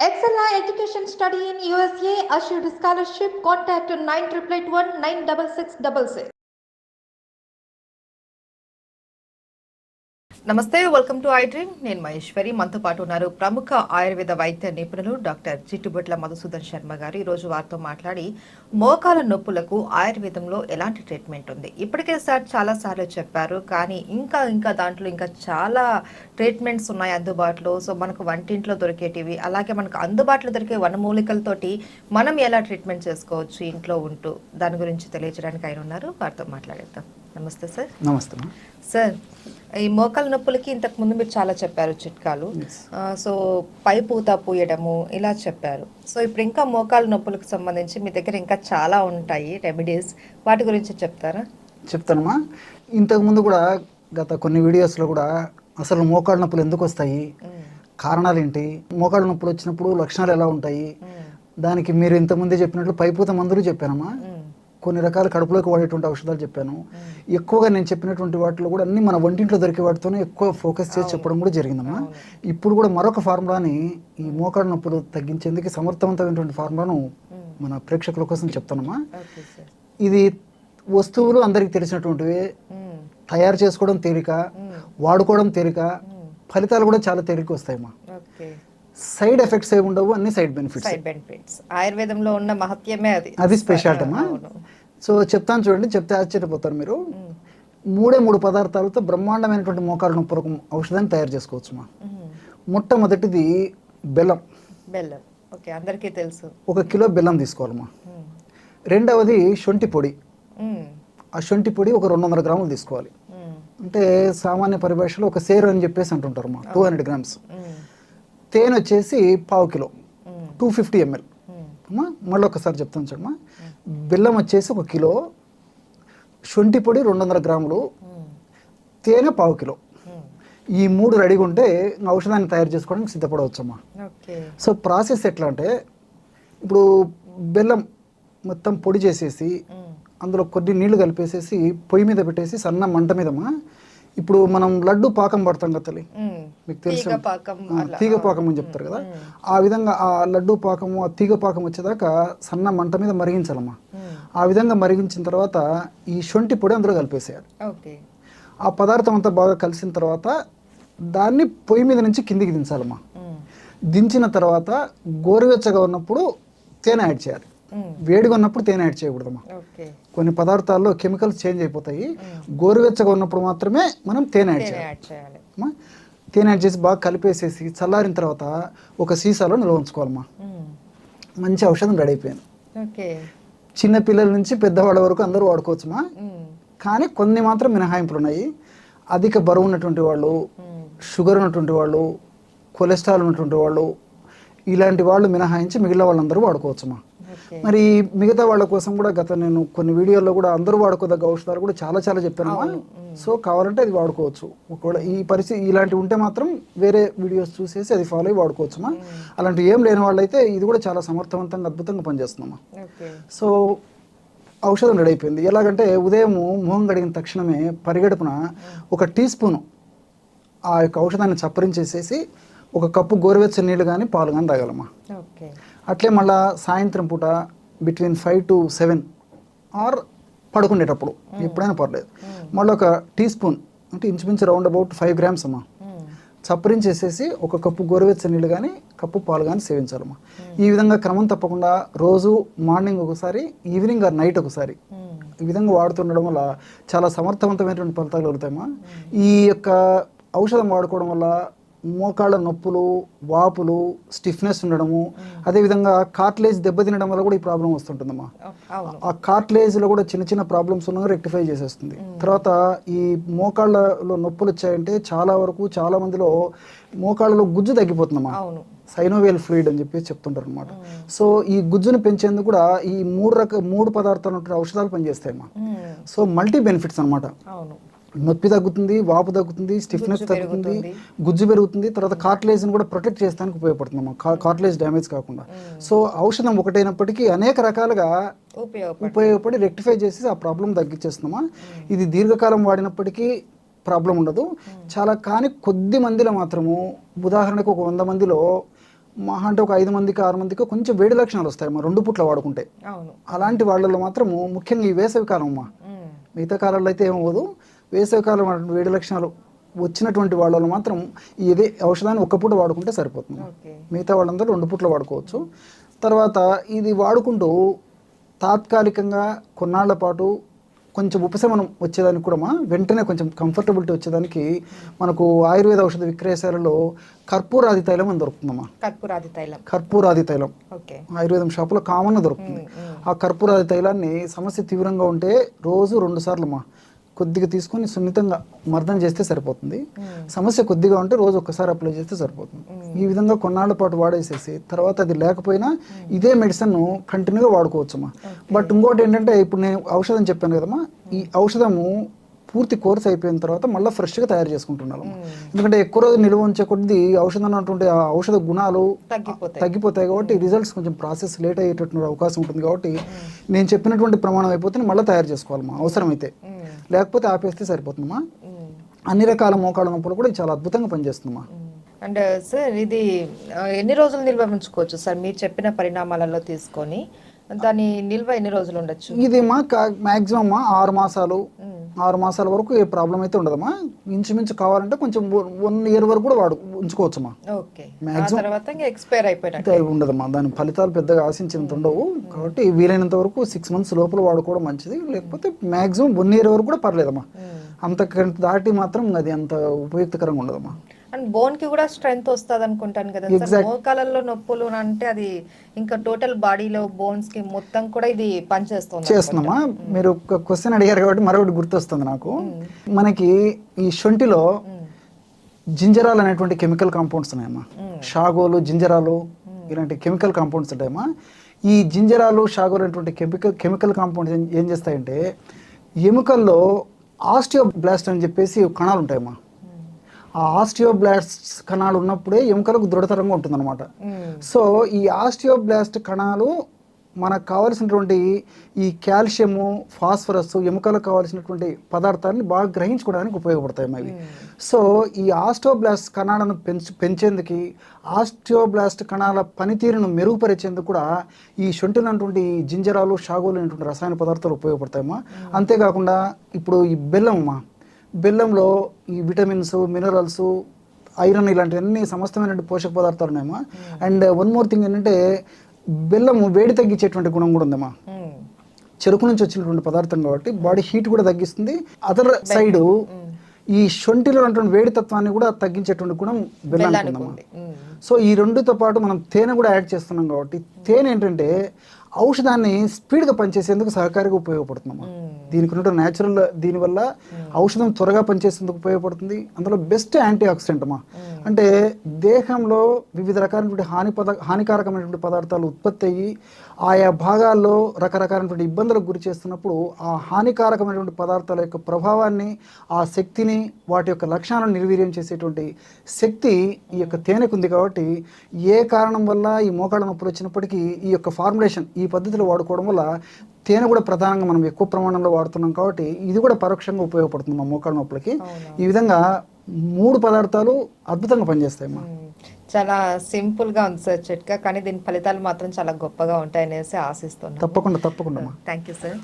Excella Education Study in USA assured scholarship. Contact 9881 96666. నమస్తే welcome to I dream నేను మహేశ్వరి. మనతో పాటు ఉన్నారు ప్రముఖ ఆయుర్వేద వైద్య నిపుణులు డాక్టర్ చిట్టుబొట్ల మధుసూదన్ శర్మ గారు. ఈరోజు రోజు వారితో మాట్లాడి మోకాల నొప్పులకు ఆయుర్వేదంలో ఎలాంటి ట్రీట్మెంట్ ఉంది? ఇప్పటికే సార్ చాలా సార్లు చెప్పారు కానీ ఇంకా ఇంకా దాంట్లో ఇంకా చాలా ట్రీట్మెంట్స్ ఉన్నాయి అందుబాటులో. సో మనకు వంటింట్లో దొరికేటివి అలాగే మనకు అందుబాటులో దొరికే వనమూలికలతోటి మనం ఎలా ట్రీట్మెంట్ చేసుకోవచ్చు ఇంట్లో ఉంటూ? దాని గురించి తెలియజేయడానికి ఆయన ఉన్నారు. వారితో మాట్లాడేద్దాం. నమస్తే సార్ నమస్తే. సార్ ఈ మోకాల నొప్పులకి ఇంతకు ముందు మీరు చాలా చెప్పారు చిట్కాలు. సో పై పూత పూయడము ఇలా చెప్పారు. సో ఇప్పుడు ఇంకా మోకాల నొప్పులకు సంబంధించి మీ దగ్గర ఇంకా చాలా ఉంటాయి రెమెడీస్. వాటి గురించి చెప్తారా? చెప్తానమ్మా ఇంతకుముందు కూడా గత కొన్ని వీడియోస్లో కూడా అసలు మోకాళ్ళ నొప్పులు ఎందుకు వస్తాయి? కారణాలు ఏంటి మోకాళ్ళ నొప్పులు వచ్చినప్పుడు లక్షణాలు ఎలా ఉంటాయి? దానికి మీరు ఇంతకుముందే చెప్పినట్లు పైపూత మందులు చెప్పానమ్మా కొన్ని రకాల కడుపులోకి వాడేటువంటి ఔషధాలు చెప్పాను. ఎక్కువగా నేను చెప్పినటువంటి వాటిలో కూడా అన్ని మన వంటింట్లో దొరికే వాటితోనే ఎక్కువ ఫోకస్ చేసి చెప్పడం కూడా జరిగిందమ్మా. ఇప్పుడు కూడా మరొక ఫార్ములాని ఈ మోకాళ్ళ నొప్పులు తగ్గించేందుకు సమర్థవంతమైనటువంటి ఫార్ములాను మన ప్రేక్షకుల కోసం చెప్తానమ్మా. ఇది వస్తువులు అందరికీ తెలిసినటువంటివి. తయారు చేసుకోవడం తేలిక వాడుకోవడం తేలిక ఫలితాలు కూడా చాలా తేలిక వస్తాయమ్మా. సైడ్ ఎఫెక్ట్స్ ఏమి ఉండవు అన్ని సైడ్ బెనిఫిట్స్. Side benefits. ఆయుర్వేదంలో ఉన్న మహత్యమే అది. అది స్పెషాలిటీ అమ్మా అవును. సో చెప్తాను చూడండి చెప్తే ఆశ్చర్యపోతారు మీరు. మూడే మూడు పదార్థాలతో బ్రహ్మాండమైనటువంటి మోకాలు నొప్పులకు ఔషధాన్ని తయారు చేసుకోవచ్చు మా. మొట్టమొదటిది బెల్లం. బెల్లం. ఓకే అందరికీ తెలుసు. ఒక కిలో బెల్లం తీసుకోవాలమ్మా మ్మ్. రెండవది శొంఠి పొడి. ఆ శొంఠి పొడి ఒక రెండు వందల గ్రాములు తీసుకోవాలి. అంటే సామాన్య పరిభాషలో ఒక సేరు అని చెప్పేసి అంటుంటారు మా టూ హండ్రెడ్ గ్రామ్స్. తేనె వచ్చేసి పావు కిలో. టూ ఫిఫ్టీ ఎంఎల్ మ్మ్. అమ్మా మళ్ళీ ఒకసారి చెప్తాను చూడమ్మా బెల్లం వచ్చేసి ఒక కిలో శొంఠి పొడి రెండు వందల గ్రాములు. తేనె పావు కిలో. ఈ మూడు రెడీగా ఉంటే ఔషధాన్ని తయారు చేసుకోవడానికి సిద్ధపడవచ్చమ్మా సో ప్రాసెస్ ఎట్లా అంటే ఇప్పుడు బెల్లం మొత్తం పొడి చేసేసి. అందులో కొన్ని నీళ్ళు కలిపేసేసి పొయ్యి మీద పెట్టేసి సన్న మంట మీదమ్మా ఇప్పుడు మనం లడ్డు పాకం పడతాం కదా తల్లి. మీకు తెలుసు. తీగ పాకం అని చెప్తారు కదా. ఆ విధంగా ఆ లడ్డు పాకము ఆ తీగ పాకం వచ్చేదాకా సన్న మంట మీద మరిగించాలమ్మా. మ్మ్. ఆ విధంగా మరిగించిన తర్వాత ఈ శొంఠి పొడి అందులో కలిపేసేయాలి. ఆ పదార్థం అంతా బాగా కలిసిన తర్వాత దాన్ని పొయ్యి మీద నుంచి కిందికి దించాలమ్మా. మ్మ్. దించిన తర్వాత గోరువెచ్చగా ఉన్నప్పుడు తేనె యాడ్ చేయాలి. వేడిగా ఉన్నప్పుడు తేనె యాడ్ చేయకూడదమ్మా. కొన్ని పదార్థాల్లో కెమికల్స్ చేంజ్ అయిపోతాయి. గోరువెచ్చగా ఉన్నప్పుడు మాత్రమే మనం తేనె యాడ్ చేయాలి. తేనె యాడ్ చేసి బాగా కలిపేసేసి చల్లారిన తర్వాత ఒక సీసాలో నిల్వ ఉంచుకోవాలమ్మా మ్మ్. మంచి ఔషధం రెడీ అయిపోయింది ఓకే. చిన్న పిల్లల నుంచి పెద్దవాళ్ళ వరకు అందరూ వాడుకోవచ్చుమా. కానీ కొన్ని మాత్రం మినహాయింపులు ఉన్నాయి. అధిక బరువు ఉన్నటువంటి వాళ్ళు. షుగర్ ఉన్నటువంటి వాళ్ళు కొలెస్ట్రాల్ ఉన్నటువంటి వాళ్ళు ఇలాంటి వాళ్ళు మినహాయించి మిగిలిన వాళ్ళందరూ వాడుకోవచ్చుమా? మరి మిగతా వాళ్ళ కోసం కూడా గత నేను కొన్ని వీడియోల్లో కూడా అందరూ వాడుకోదగ్గ ఔషధాలు కూడా చాలా చాలా చెప్పానమ్మా సో కావాలంటే అది వాడుకోవచ్చు. ఒకవేళ ఈ పరిస్థితి ఇలాంటివి ఉంటే మాత్రం వేరే వీడియోస్ చూసేసి అది ఫాలో అయ్యి వాడుకోవచ్చుమా అలాంటివి ఏం లేని వాళ్ళైతే ఇది కూడా చాలా సమర్థవంతంగా అద్భుతంగా పనిచేస్తుందమ్మా సో ఔషధం రెడీ అయిపోయింది. ఎలాగంటే ఉదయం మొహం గడిగిన తక్షణమే పరిగెడుపున ఒక టీ స్పూను ఆ యొక్క ఔషధాన్ని చప్పరించేసేసి ఒక కప్పు గోరువెచ్చని నీళ్ళు కానీ పాలు కానీ తాగాలమ్మా. ఓకే. అట్లే మళ్ళా సాయంత్రం పూట between five to seven or పడుకునేటప్పుడు. ఎప్పుడైనా పర్లేదు. మళ్ళీ ఒక టీ స్పూన్ అంటే ఇంచుమించు రౌండ్ అబౌట్ ఫైవ్ గ్రామ్స్ అమ్మా. మ్మ్. చప్పరించేసేసి ఒక కప్పు గోరువెచ్చని నీళ్ళు కానీ కప్పు పాలు కానీ సేవించాలమ్మా. ఈ విధంగా క్రమం తప్పకుండా రోజు మార్నింగ్ ఒకసారి ఈవినింగ్ ఆర్ నైట్ ఒకసారి. ఈ విధంగా వాడుతుండడం వల్ల చాలా సమర్థవంతమైనటువంటి ఫలితాలు కలుగుతాయమ్మా. ఈ యొక్క ఔషధం వాడుకోవడం వల్ల మోకాళ్ళ నొప్పులు వాపులు స్టిఫ్నెస్ ఉండడము అదేవిధంగా కార్ట్లేజ్ దెబ్బతినడం వల్ల కూడా ఈ ప్రాబ్లం వస్తుంటుందమ్మా. ఆ కార్ట్లేజ్లో కూడా చిన్న చిన్న ప్రాబ్లమ్స్ ఉన్నా రెక్టిఫై చేసేస్తుంది. తర్వాత ఈ మోకాళ్ళలో నొప్పులు వచ్చాయంటే చాలా వరకు చాలా మందిలో మోకాళ్ళలో గుజ్జు తగ్గిపోతుందమ్మా. సైనోవేల్ ఫ్లూయిడ్ అని చెప్పేసి చెప్తుంటారు అనమాట సో ఈ గుజ్జును పెంచేందుకు కూడా ఈ మూడు రక మూడు పదార్థాలు ఔషధాలు పనిచేస్తాయమ్మా. మ్మ్. సో మల్టీ బెనిఫిట్స్ అన్నమాట. అవును. నొప్పి తగ్గుతుంది వాపు తగ్గుతుంది స్టిఫ్నెస్ తగ్గుతుంది గుజ్జు పెరుగుతుంది తర్వాత కార్టిలేజ్ కూడా ప్రొటెక్ట్ చేయడానికి ఉపయోగపడుతుంది కార్టిలేజ్ డ్యామేజ్ కాకుండా. సో ఔషధం ఒకటైనప్పటికీ అనేక రకాలుగా ఉపయోగపడు రెక్టిఫై చేసి ఆ ప్రాబ్లం తగ్గించేస్తున్నామా ఇది దీర్ఘకాలం వాడినప్పటికీ ప్రాబ్లం ఉండదు. చాలా కానీ కొద్ది మందిలో మాత్రము ఉదాహరణకు ఒక వంద మందిలో మహా అంటే ఒక ఐదు మందికి ఆరు మందికి కొంచెం వేడి లక్షణాలు వస్తాయి మా రెండు పుట్ల వాడుకుంటే. అలాంటి వాళ్ళలో మాత్రము ముఖ్యంగా ఈ వేసవి కాలం అమ్మా. మ్మ్. మిగతా కాలంలో అయితే ఏమవ్వదు. వేసవి కాలం అటువంటి వేడి లక్షణాలు వచ్చినటువంటి వాళ్ళలో మాత్రం ఇదే ఔషధాన్ని ఒక్క పూట వాడుకుంటే సరిపోతుంది. మిగతా వాళ్ళందరూ రెండు పూటలు వాడుకోవచ్చు. తర్వాత ఇది వాడుకుంటూ తాత్కాలికంగా కొన్నాళ్ళ పాటు కొంచెం ఉపశమనం వచ్చేదానికి కూడా మా వెంటనే కొంచెం కంఫర్టబిలిటీ వచ్చేదానికి మనకు ఆయుర్వేద ఔషధ విక్రయశాలలో కర్పూరాది తైలం అని దొరుకుతుందమ్మా కర్పూరాది తైలం. కర్పూరాది తైలం. ఓకే. ఆయుర్వేదం షాపులో కామన్గా దొరుకుతుంది. ఆ కర్పూరాది తైలాన్ని సమస్య తీవ్రంగా ఉంటే రోజు రెండు సార్లు మా కొద్దిగా తీసుకొని సున్నితంగా మర్దన చేస్తే సరిపోతుంది. సమస్య కొద్దిగా ఉంటే రోజు ఒక్కసారి అప్లై చేస్తే సరిపోతుంది. ఈ విధంగా కొన్నాళ్ళ పాటు వాడేసేసి తర్వాత అది లేకపోయినా ఇదే మెడిసిన్ కంటిన్యూగా వాడుకోవచ్చమ్మా. బట్ ఇంకోటి ఏంటంటే ఇప్పుడు నేను ఔషధం చెప్పాను కదమ్మా ఈ ఔషధము పూర్తి కోర్స్ అయిపోయిన తర్వాత మళ్ళీ ఫ్రెష్గా తయారు చేసుకుంటున్నాను ఎందుకంటే ఎక్కువ రోజు నిల్వ ఉంచే కొద్ది ఔషధం అన్నటువంటి ఆ ఔషధ గుణాలు తగ్గిపోతాయి. తగ్గిపోతాయి కాబట్టి రిజల్ట్స్ కొంచెం ప్రాసెస్ లేట్ అయ్యేటటువంటి అవకాశం ఉంటుంది కాబట్టి నేను చెప్పినటువంటి ప్రమాణం అయిపోతే మళ్ళీ తయారు చేసుకోవాలమ్మా అవసరమైతే. లేకపోతే ఆపేస్తే సరిపోతుందమ్మా. మ్మ్. అన్ని రకాల మోకాళ్ళ నొప్పులు కూడా చాలా అద్భుతంగా పనిచేస్తుందమ్మా. అండ్ సార్ ఇది ఎన్ని రోజులు నిల్వ ఉంచుకోవచ్చు సార్ మీరు చెప్పిన పరిణామాలలో తీసుకొని? దాని నిల్వ ఎన్ని రోజులు ఉండొచ్చు? ఇది మా మ్యాక్సిమం మా ఆరు మాసాలు. ఆరు మాసాల వరకు ఏ ప్రాబ్లం అయితే ఉండదమ్మా ఇంచుమించు కావాలంటే కొంచెం వన్ ఇయర్ వరకు కూడా వాడు ఉంచుకోవచ్చమ్మా ఎక్స్పైర్ అయితే ఉండదమ్మా దాని ఫలితాలు పెద్దగా ఆశించినంత ఉండవు. కాబట్టి వీలైనంత వరకు సిక్స్ మంత్స్ లోపల వాడుకోవడం మంచిది. లేకపోతే మ్యాక్సిమం వన్ ఇయర్ వరకు కూడా పర్లేదమ్మా అంతకంటే దాటి మాత్రం అది అంత ఉపయుక్తకరంగా ఉండదమ్మా అండ్ బోన్కి కూడా స్ట్రెంగ్త్ వస్తుంది అనుకుంటాను కదా. సార్ మోకాలలో నొప్పులు అంటే అది ఇంకా టోటల్ బాడీలో బోన్స్కి మొత్తం కూడా ఇది పనిచేస్తుంది చేస్తున్నామా? మీరు ఒక క్వశ్చన్ అడిగారు కాబట్టి మరొకటి గుర్తొస్తుంది నాకు. మనకి ఈ శొంఠిలో జింజరాల్ అనేటువంటి కెమికల్ కాంపౌండ్స్ ఉన్నాయమ్మా. షాగోలు జింజరాలు ఇలాంటి కెమికల్ కాంపౌండ్స్ ఉంటాయమ్మా. ఈ జింజరాలు షాగోలు అనేటువంటి కెమికల్ కెమికల్ కాంపౌండ్స్ ఏం- ఏం చేస్తాయంటే ఎముకల్లో ఆస్టియోబ్లాస్ట్ అని చెప్పేసి కణాలు ఉంటాయమ్మా. ఆ ఆస్టియోబ్లాస్ట్ కణాలు ఉన్నప్పుడే ఎముకలకు దృఢతరంగా ఉంటుందన్నమాట. సో ఈ ఆస్టియోబ్లాస్ట్ కణాలు మనకు కావలసినటువంటి ఈ కాల్షియము ఫాస్ఫరస్ ఎముకలకు కావాల్సినటువంటి పదార్థాన్ని బాగా గ్రహించుకోవడానికి ఉపయోగపడతాయి అవి సో ఈ ఆస్టియోబ్లాస్ట్ కణాలను పెంచు పెంచేందుకు ఆస్టియోబ్లాస్ట్ కణాల పనితీరును మెరుగుపరిచేందుకు కూడా ఈ శొంఠినటువంటి ఈ జింజరాలు షాగోలు అనేటువంటి రసాయన పదార్థాలు ఉపయోగపడతాయమ్మా అంతేకాకుండా ఇప్పుడు ఈ బెల్లం అమ్మా. బెల్లంలో ఈ విటమిన్స్ మినరల్స్ ఐరన్ ఇలాంటివన్నీ సమస్తమైన పోషక పదార్థాలు ఉన్నాయమ్మా. అండ్ వన్ మోర్ థింగ్ ఏంటంటే బెల్లం వేడి తగ్గించేటువంటి గుణం కూడా ఉందమ్మా. చెరుకు నుంచి వచ్చినటువంటి పదార్థం కాబట్టి బాడీ హీట్ కూడా తగ్గిస్తుంది. అదర్ సైడ్ ఈ శొంఠిలో ఉన్నటువంటి వేడి తత్వాన్ని కూడా తగ్గించేటువంటి గుణం బెల్లానికి ఉందమ్మా. సో ఈ రెండుతో పాటు మనం తేనె కూడా యాడ్ చేస్తున్నాం కాబట్టి తేనె ఏంటంటే ఔషధాన్ని స్పీడ్గా పనిచేసేందుకు సహకారిగా ఉపయోగపడుతుందమ్మా. దీనికి ఉన్న న్యాచురల్ దీనివల్ల ఔషధం త్వరగా పనిచేసేందుకు ఉపయోగపడుతుంది. అందులో బెస్ట్ యాంటీ ఆక్సిడెంట్ అమ్మా అంటే దేహంలో వివిధ రకాలైనటువంటి హాని పద హానికారకమైనటువంటి పదార్థాలు ఉత్పత్తి అయ్యి ఆయా భాగాల్లో రకరకాలైనటువంటి ఇబ్బందులకు గురి చేస్తున్నప్పుడు ఆ హానికారకమైనటువంటి పదార్థాల యొక్క ప్రభావాన్ని ఆ శక్తిని వాటి యొక్క లక్షణాలను నిర్వీర్యం చేసేటువంటి శక్తి ఈ యొక్క తేనెకు ఉంది కాబట్టి ఏ కారణం వల్ల ఈ మోకాళ్ళ నొప్పులు వచ్చినప్పటికీ ఈ యొక్క ఫార్ములేషన్ ఈ పద్ధతిలో వాడుకోవడం వల్ల తేనె కూడా ప్రధానంగా మనం ఎక్కువ ప్రమాణంలో వాడుతున్నాం కాబట్టి ఇది కూడా పరోక్షంగా ఉపయోగపడుతుంది మా మోకాళ్ళ నొప్పులకి. ఈ విధంగా మూడు పదార్థాలు అద్భుతంగా పనిచేస్తాయి అమ్మా. చాలా సింపుల్గా ఉంది సార్ చిట్కా కానీ దీని ఫలితాలు మాత్రం చాలా గొప్పగా ఉంటాయనేసి ఆశిస్తున్నాను తప్పకుండా తప్పకుండా థ్యాంక్ యూ సార్.